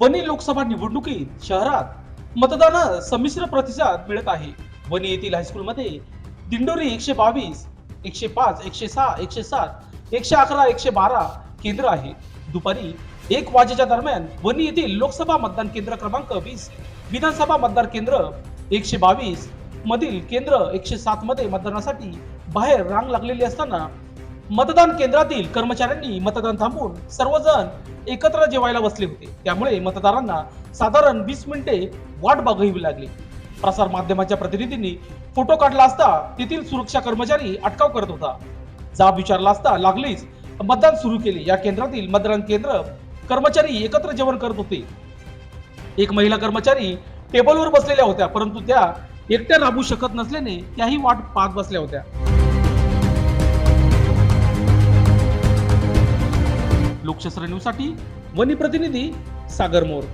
वणी लोकसभा निवडणुकीत शहरात मतदानास संमिश्र प्रतिसाद मिळत आहे. वणी येथील हायस्कूलमध्ये दिंडोरी एकशे बावीस एकशे पाच एकशे सहा एकशे सात एकशे अकरा एकशे बारा केंद्र आहे. दुपारी एक वाजेच्या दरम्यान वणी येथील लोकसभा मतदान केंद्र क्रमांक वीस विधानसभा मतदान केंद्र एकशे बावीस मधील केंद्र एकशे सात मध्ये मतदानासाठी बाहेर रांग लागलेली असताना मतदान केंद्रातील कर्मचाऱ्यांनी मतदान थांबून सर्वजण एकत्र जेवायला बसले होते. त्यामुळे मतदारांना साधारण वीस मिनिटे वाट बघावी लागली. प्रसार माध्यमाच्या प्रतिनिधींनी फोटो काढला असता तेथील सुरक्षा कर्मचारी अटकाव करत होता. जाब विचारला असता लागलीच मतदान सुरू केले. या केंद्रातील मतदान केंद्र कर्मचारी एकत्र जेवण करत होते. एक महिला कर्मचारी टेबलवर बसलेल्या होत्या परंतु त्या एकट्या राबू शकत नसल्याने त्याही वाट पाहत बसल्या होत्या. लोकशास्त्र न्यूजसाठी वनी प्रतिनिधी सागर मोर.